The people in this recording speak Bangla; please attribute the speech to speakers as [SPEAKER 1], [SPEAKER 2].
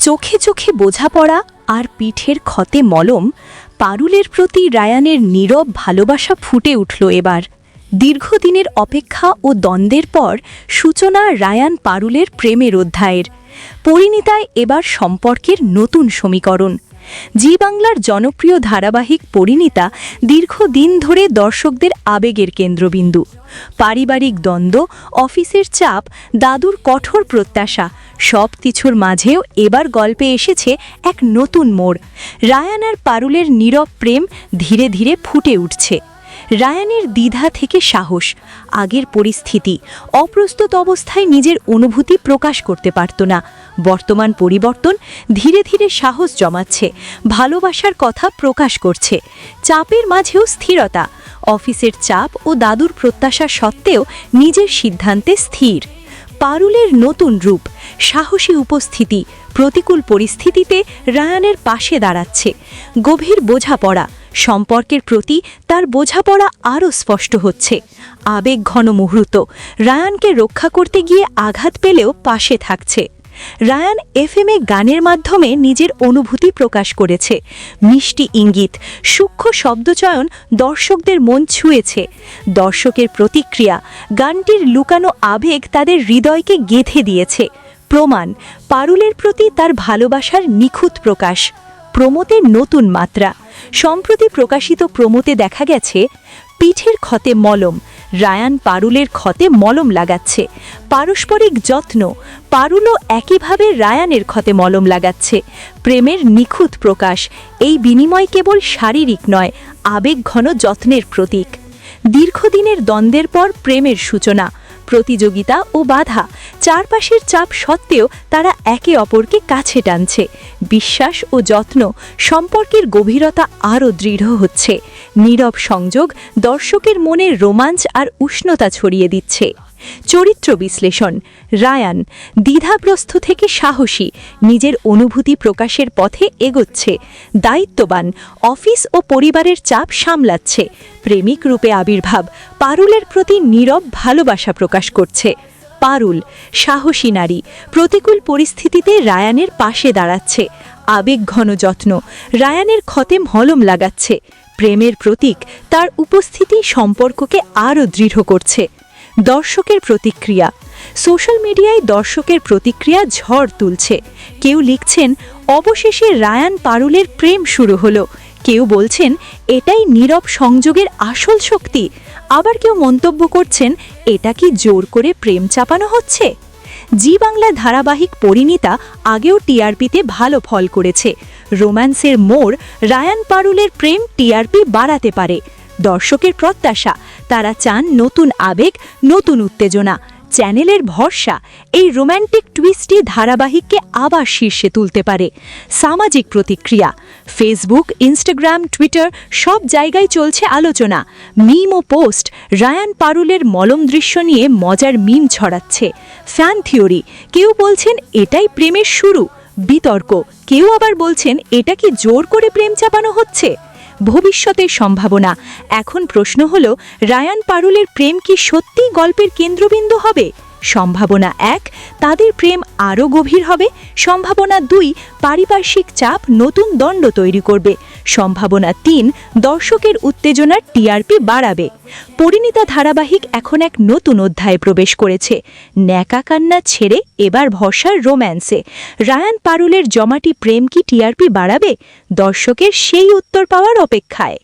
[SPEAKER 1] চোখে চোখে বোঝাপড়া আর পিঠের ক্ষতে মলম পারুলের প্রতি রায়ানের নীরব ভালোবাসা ফুটে উঠল এবার। দীর্ঘদিনের অপেক্ষা ও দ্বন্দ্বের পর সূচনা রায়ান পারুলের প্রেমের অধ্যায়ের। পরিণীতায় এবার সম্পর্কের নতুন সমীকরণ। জি বাংলার জনপ্রিয় ধারাবাহিক পরিণীতা দীর্ঘদিন ধরে দর্শকদের আবেগের কেন্দ্রবিন্দু। পারিবারিক দ্বন্দ্ব, অফিসের চাপ, দাদুর কঠোর প্রত্যাশা, সব কিছুর মাঝেও এবার গল্পে এসেছে এক নতুন মোড়। রায়ানার পারুলের নীরব প্রেম ধীরে ধীরে ফুটে উঠছে। রায়ানের দ্বিধা থেকে সাহস, আগের পরিস্থিতি, অপ্রস্তুত অবস্থায় নিজের অনুভূতি প্রকাশ করতে পারত না। বর্তমান পরিবর্তন ধীরে ধীরে সাহস জমাচ্ছে, ভালোবাসার কথা প্রকাশ করছে, চাপের মাঝেও স্থিরতা, অফিসের চাপ ও দাদুর প্রত্যাশা সত্ত্বেও নিজের সিদ্ধান্তে স্থির। পারুলের নতুন রূপ, সাহসী উপস্থিতি, প্রতিকূল পরিস্থিতিতে রায়ানের পাশে দাঁড়াচ্ছে, গভীর বোঝাপড়া সম্পর্কের প্রতি তার বোঝাপড়া আরও স্পষ্ট হচ্ছে। আবেগ ঘন মুহূর্ত। রায়ানকে রক্ষা করতে গিয়ে আঘাত পেলেও পাশে থাকছে। রায়ান এফএমএ গানের মাধ্যমে নিজের অনুভূতি প্রকাশ করেছে। মিষ্টি ইঙ্গিত, সূক্ষ্ম শব্দচয়ন দর্শকদের মন ছুঁয়েছে। দর্শকের প্রতিক্রিয়া, গানটির লুকানো আবেগ তাদের হৃদয়কে গেঁথে দিয়েছে। প্রমাণ, পারুলের প্রতি তার ভালোবাসার নিখুঁত প্রকাশ। প্রমোতের নতুন মাত্রা। সম্প্রতি প্রকাশিত প্রমোতে দেখা গেছে, পিঠের ক্ষতে মলম, রায়ান পারুলের ক্ষতে মলম লাগাচ্ছে, পারস্পরিক যত্ন, পারুলও একইভাবে রায়ানের ক্ষতে মলম লাগাচ্ছে, প্রেমের নিখুঁত প্রকাশ, এই বিনিময় কেবল শারীরিক নয় আবেগঘন যত্নের প্রতীক। দীর্ঘদিনের দ্বন্দ্বের পর প্রেমের সূচনা প্রতিযোগিতা ও বাধা। চারপাশের চাপ সত্ত্বেও তারা একে অপরকে কাছে টানছে। বিশ্বাস ও যত্ন সম্পর্কের গভীরতা আরও দৃঢ় হচ্ছে। নীরব সংযোগ দর্শকের মনে রোমাঞ্চ আর উষ্ণতা ছড়িয়ে দিচ্ছে। চরিত্র বিশ্লেষণ। রায়ান, দ্বিধাগ্রস্ত থেকে সাহসী, নিজের অনুভূতি প্রকাশের পথে এগোচ্ছে। দায়িত্ববান, অফিস ও পরিবারের চাপ সামলাচ্ছে। প্রেমিক রূপে আবির্ভাব, পারুলের প্রতি নীরব ভালোবাসা প্রকাশ করছে। পারুল, সাহসী নারী, প্রতিকূল পরিস্থিতিতে রায়ানের পাশে দাঁড়াচ্ছে। আবেগঘন যত্ন, রায়ানের ক্ষতে মলম লাগাচ্ছে। প্রেমের প্রতীক, তার উপস্থিতি সম্পর্ককে আরও দৃঢ় করছে। দর্শকের প্রতিক্রিয়া। সোশ্যাল মিডিয়ায় দর্শকের প্রতিক্রিয়া ঝড় তুলছে। কেউ লিখছেন, অবশেষে রায়ান পারুলের প্রেম শুরু হলো। কেউ বলছেন, এটাই নীরব সংযোগের আসল শক্তি। আবার কেউ মন্তব্য করছেন, এটা কি জোর করে প্রেম চাপানো হচ্ছে? জি বাংলা ধারাবাহিক পরিণীতা আগেও টিআরপিতে ভালো ফল করেছে। রোম্যান্সের মোড় রায়ান পারুলের প্রেম টিআরপি বাড়াতে পারে। দর্শকের প্রত্যাশা। তারা চান নতুন আবেগ, নতুন উত্তেজনা। চ্যানেলের ভরসা, এই রোম্যান্টিক টুইস্টটি ধারাবাহিককে আবার শীর্ষে তুলতে পারে। সামাজিক প্রতিক্রিয়া, ফেসবুক, ইনস্টাগ্রাম, টুইটার, সব জায়গায় চলছে আলোচনা। মিম ও পোস্ট, রায়ান পারুলের মলম দৃশ্য নিয়ে মজার মিম ছড়াচ্ছে। ফ্যান থিওরি, কেউ বলছেন এটাই প্রেমের শুরু। বিতর্ক, কেউ আবার বলছেন এটা কি জোর করে প্রেম চাপানো হচ্ছে? ভবিষ্যতের সম্ভাবনা। এখন প্রশ্ন হল, রায়ান পারুলের প্রেম কি সত্যি গল্পের কেন্দ্রবিন্দু হবে? সম্ভাবনা এক, তাদের প্রেম আরও গভীর হবে। সম্ভাবনা দুই, পারিপার্শ্বিক চাপ নতুন দণ্ড তৈরি করবে। সম্ভাবনা তিন, দর্শকের উত্তেজনার টিআরপি বাড়াবে। পরিণীতা ধারাবাহিক এখন এক নতুন অধ্যায়ে প্রবেশ করেছে। ন্যাকা কান্না ছেড়ে এবার ভরসার রোম্যান্সে। রায়ান পারুলের জমাটি প্রেম কি টিআরপি বাড়াবে? দর্শকের সেই উত্তর পাওয়ার অপেক্ষায়।